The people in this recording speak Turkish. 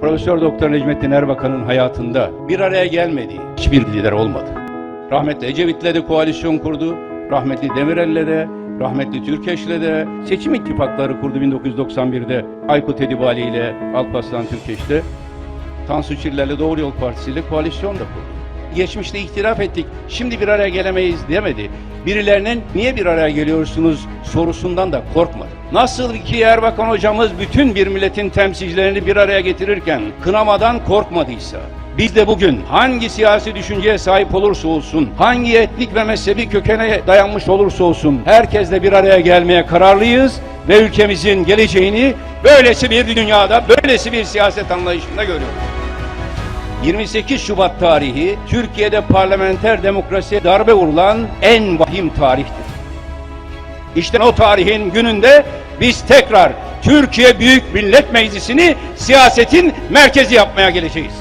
Profesör Doktor Necmettin Erbakan'ın hayatında bir araya gelmediği hiçbir lider olmadı. Rahmetli Ecevit'le de koalisyon kurdu. Rahmetli Demirel'le de, rahmetli Türkeş'le de seçim ittifakları kurdu 1991'de. Aykut Edibali ile Alparslan Türkeş'te. Tansu Çiller'le Doğru Yol Partisi ile koalisyon da kurdu. Geçmişte itiraf ettik, şimdi bir araya gelemeyiz demedi. Birilerinin niye bir araya geliyorsunuz sorusundan da korkmadı. Nasıl ki Erbakan hocamız bütün bir milletin temsilcilerini bir araya getirirken kınamadan korkmadıysa, biz de bugün hangi siyasi düşünceye sahip olursa olsun, hangi etnik ve mezhebi kökene dayanmış olursa olsun, herkesle bir araya gelmeye kararlıyız ve ülkemizin geleceğini böylesi bir dünyada, böylesi bir siyaset anlayışında görüyoruz. 28 Şubat tarihi Türkiye'de parlamenter demokrasiye darbe vurulan en vahim tarihtir. İşte o tarihin gününde biz tekrar Türkiye Büyük Millet Meclisi'ni siyasetin merkezi yapmaya geleceğiz.